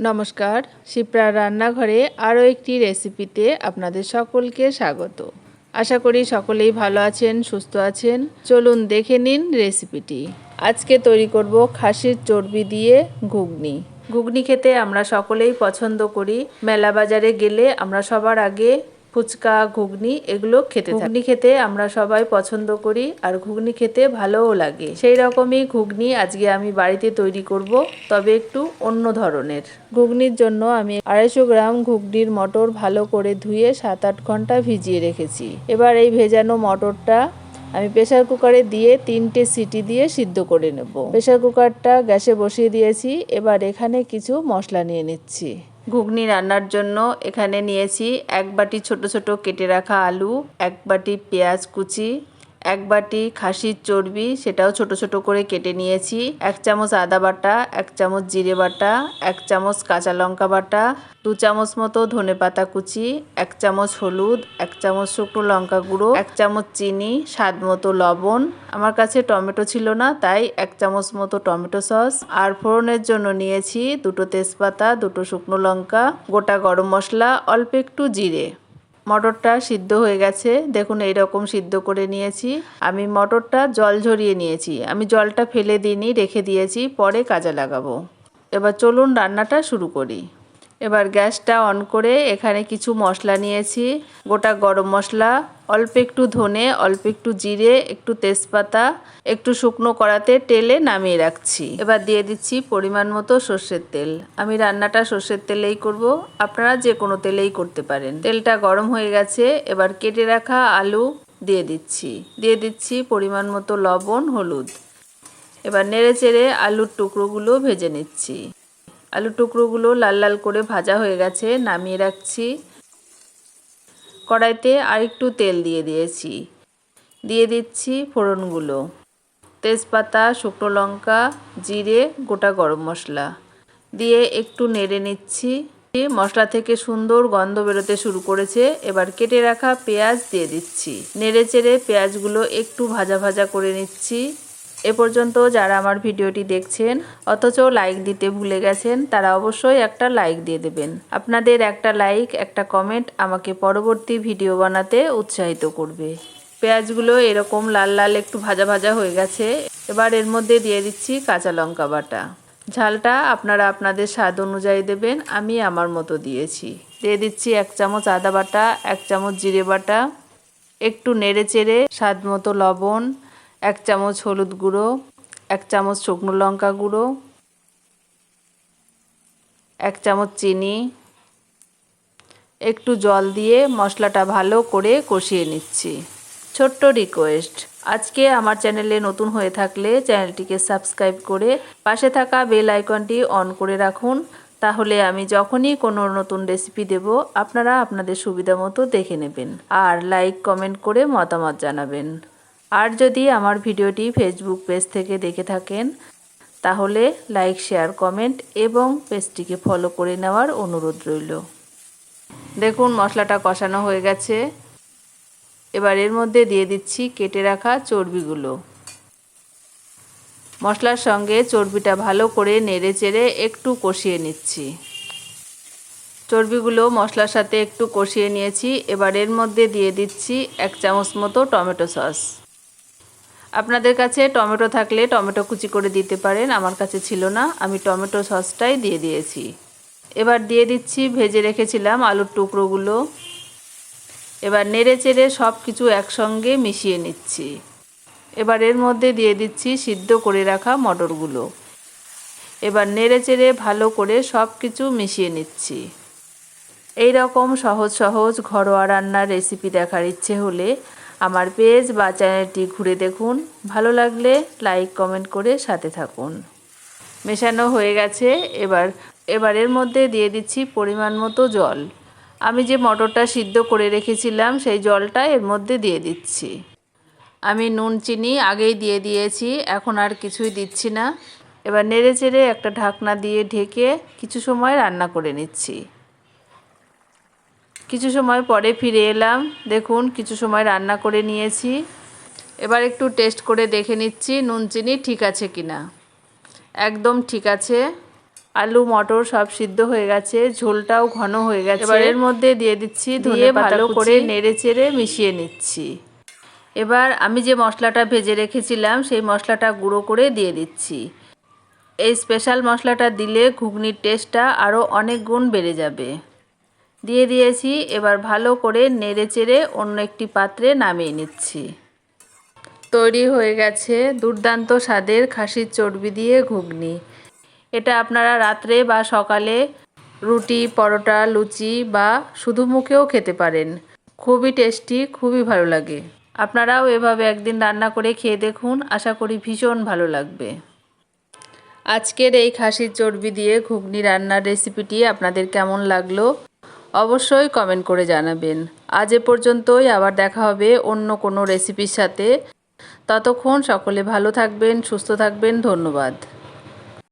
নমস্কার, শিপ্রা রান্নাঘরে আরও একটি রেসিপিতে আপনাদের সকলকে স্বাগত। আশা করি সকলেই ভালো আছেন, সুস্থ আছেন। চলুন দেখে নিন রেসিপিটি। আজকে তৈরি করব খাসির চর্বি দিয়ে ঘুগনি। ঘুগনি খেতে আমরা সকলেই পছন্দ করি। মেলা বাজারে গেলে আমরা সবার আগে ফুচকা, ঘুগনি এগুলো খেতে। ঘুগনি খেতে আমরা সবাই পছন্দ করি আর ঘুগনি খেতে ভালোও লাগে। সেই রকমই ঘুগনি আজকে আমি বাড়িতে তৈরি করব, তবে একটু অন্য ধরনের। ঘুগনির জন্য আমি আড়াইশো গ্রাম ঘুগনির মটর ভালো করে ধুয়ে সাত আট ঘণ্টা ভিজিয়ে রেখেছি। এবার এই ভেজানো মটরটা আমি প্রেসার কুকারে দিয়ে তিনটে সিটি দিয়ে সিদ্ধ করে নেব। প্রেসার কুকারটা গ্যাসে বসিয়ে দিয়েছি। এবার এখানে কিছু মশলা নিয়ে নিচ্ছি। ঘুগনি রান্নার জন্য এখানে নিয়েছি এক বাটি ছোট ছোট কেটে রাখা আলু, এক বাটি পেঁয়াজ কুচি এক বাটি খাসির চর্বি, সেটাও ছোট ছোট করে কেটে নিয়েছি। এক চামচ আদা বাটা, এক চামচ জিরে বাটা, এক চামচ কাঁচা লঙ্কা বাটা, দু চামচ মতো ধনে পাতা কুচি, এক চামচ হলুদ, এক চামচ শুকনো লঙ্কা গুঁড়ো, এক চামচ চিনি, স্বাদ মতো লবণ। আমার কাছে টমেটো ছিল না, তাই এক চামচ মতো টমেটো সস। আর ফোড়নের জন্য নিয়েছি দুটো তেজপাতা, দুটো শুকনো লঙ্কা, গোটা গরম মশলা, অল্প একটু জিরে। মটরটা সিদ্ধ হয়ে গেছে। দেখুন, এইরকম সিদ্ধ করে নিয়েছি। আমি মটরটা জল ঝরিয়ে নিয়েছি। আমি জলটা ফেলে দিইনি, রেখে দিয়েছি। পরে কাজে লাগাবো। এবার চলুন রান্নাটা শুরু করি। এবার গ্যাসটা অন করে এখানে কিছু মশলা নিয়েছি। গোটা গরম মশলা, অল্প একটু ধনে, অল্প একটু জিরে, একটু তেজপাতা, একটু শুকনো কড়াতে তেলে নামিয়ে রাখছি। এবার দিয়ে দিচ্ছি পরিমাণ মতো সর্ষের তেল। আমি রান্নাটা সর্ষের তেলেই করব। আপনারা যে কোনো তেলেই করতে পারেন। তেলটা গরম হয়ে গেছে, এবার কেটে রাখা আলু দিয়ে দিচ্ছি। দিয়ে দিচ্ছি পরিমাণ মতো লবণ, হলুদ। এবার নেড়ে চেড়ে আলুর টুকরোগুলো ভেজে নিচ্ছি। আলু টুকরোগুলো লাল লাল করে ভাজা হয়ে গেছে, নামিয়ে রাখছি। কড়াইতে আরেকটু তেল দিয়ে দিয়েছি। দিয়ে দিচ্ছি ফোড়নগুলো। তেজপাতা, শুকনো লঙ্কা, জিরে, গোটা গরম মশলা। দিয়ে একটু নেড়ে নিচ্ছি। মশলা থেকে সুন্দর গন্ধ বেরোতে শুরু করেছে। এবার কেটে রাখা পেঁয়াজ দিয়ে দিচ্ছি। নেড়ে চেড়ে পেঁয়াজগুলো একটু ভাজা ভাজা করে নিচ্ছি। এ পর্যন্ত যারা আমার ভিডিওটি দেখছেন, অথচ লাইক দিতে ভুলে গেছেন, তারা অবশ্যই একটা লাইক দিয়ে দেবেন। আপনাদের একটা লাইক একটা কমেন্ট আমাকে পরবর্তী ভিডিও বানাতে উৎসাহিত করবে। পেঁয়াজগুলো এরকম লাল লাল একটু ভাজা ভাজা হয়ে গেছে, এবার এর মধ্যে দিয়ে দিচ্ছি কাঁচা লঙ্কা বাটা। ঝালটা আপনারা আপনাদের স্বাদ অনুযায়ী দেবেন, আমি আমার মতো দিয়েছি। দিয়ে দিচ্ছি এক চামচ আদা বাটা, এক চামচ জিরে বাটা, একটু নেড়ে চেড়ে স্বাদ মতো লবণ এক চামচ হলুদ গুঁড়ো, এক চামচ শুকনো লঙ্কা গুঁড়ো, এক চামচ চিনি। একটু জল দিয়ে মশলাটা ভালো করে কষিয়ে নিচ্ছি। ছোট্ট রিকোয়েস্ট, আজকে আমার চ্যানেলে নতুন হয়ে থাকলে চ্যানেলটিকে সাবস্ক্রাইব করে পাশে থাকা বেল আইকনটি অন করে রাখুন। তাহলে আমি যখনই কোনো নতুন রেসিপি দেব, আপনারা আপনাদের সুবিধা মতো দেখে নেবেন। আর লাইক, কমেন্ট করে মতামত জানাবেন। আর যদি আমার ভিডিওটি ফেসবুক পেজ থেকে দেখে থাকেন, তাহলে লাইক শেয়ার কমেন্ট এবং পেজটিকে ফলো করে নেওয়ার অনুরোধ রইল। দেখুন, মশলাটা কষানো হয়ে গেছে। এবার এর মধ্যে দিয়ে দিচ্ছি কেটে রাখা চর্বিগুলো। মশলার সঙ্গে চর্বিটা ভালো করে নেড়ে চেড়ে একটু কষিয়ে নিচ্ছি। চর্বিগুলো মশলার সাথে একটু কষিয়ে নিয়েছি। এবার এর মধ্যে দিয়ে দিচ্ছি এক চামচ মতো টমেটো সস। আপনাদের কাছে টমেটো থাকলে টমেটো কুচি করে দিতে পারেন, আমার কাছে ছিল না, আমি টমেটো সসটাই দিয়ে দিয়েছি। এবার দিয়ে দিচ্ছি, ভেজে রেখেছিলাম আলুর টুকরোগুলো। এবার নেড়ে চেড়ে সব কিছু একসঙ্গে মিশিয়ে নিচ্ছি। এবার এর মধ্যে দিয়ে দিচ্ছি সিদ্ধ করে রাখা মটরগুলো। এবার নেড়ে চেড়ে ভালো করে সব কিছু মিশিয়ে নিচ্ছি। এই রকম সহজ সহজ ঘরোয়া রান্নার রেসিপি দেখার ইচ্ছে হলে আমার পেজ বা চ্যানেলটি ঘুরে দেখুন। ভালো লাগলে লাইক, কমেন্ট করে সাথে থাকুন। মেশানো হয়ে গেছে। এবার এবার এর মধ্যে দিয়ে দিচ্ছি পরিমাণ মতো জল। আমি যে মটরটা সিদ্ধ করে রেখেছিলাম, সেই জলটা এর মধ্যে দিয়ে দিচ্ছি। আমি নুন, চিনি আগেই দিয়ে দিয়েছি। এখন আর কিছুই দিচ্ছি না। এবার নেড়ে চেড়ে একটা ঢাকনা দিয়ে ঢেকে কিছু সময় রান্না করে নিচ্ছি। কিছু সময় পরে ফিরে এলাম। দেখুন কিছু সময় রান্না করে নিয়েছি। এবার একটু টেস্ট করে দেখে নিচ্ছি নুন চিনি ঠিক আছে কি না একদম ঠিক আছে। আলু মটর সব সিদ্ধ হয়ে গেছে। ঝোলটাও ঘন হয়ে গেছে। এবার এর মধ্যে দিয়ে দিচ্ছি ধুয়ে ভালো করে নেড়ে চেড়ে মিশিয়ে নিচ্ছি। এবার আমি যে মশলাটা ভেজে রেখেছিলাম সেই মশলাটা গুঁড়ো করে দিয়ে দিচ্ছি। এই স্পেশাল মশলাটা দিলে ঘুগনির টেস্টটা আরও অনেক গুণ বেড়ে যাবে। দিয়ে দিয়েছি, এবার ভালো করে নেড়ে চেড়ে অন্য একটি পাত্রে নামিয়ে নিচ্ছি। তৈরি হয়ে গেছে দুর্দান্ত স্বাদের খাসির চর্বি দিয়ে ঘুগনি। এটা আপনারা রাত্রে বা সকালে রুটি, পরোটা, লুচি বা শুধু মুখেও খেতে পারেন। খুবই টেস্টি, খুবই ভালো লাগে। আপনারাও এভাবে একদিন রান্না করে খেয়ে দেখুন, আশা করি ভীষণ ভালো লাগবে। আজকের এই খাসির চর্বি দিয়ে ঘুগনি রান্নার রেসিপিটি আপনাদের কেমন লাগল? অবশ্যই কমেন্ট করে জানাবেন। আজ এ পর্যন্তই, আবার দেখা হবে অন্য কোনো রেসিপির সাথে। ততক্ষণ সকলে ভালো থাকবেন, সুস্থ থাকবেন, ধন্যবাদ।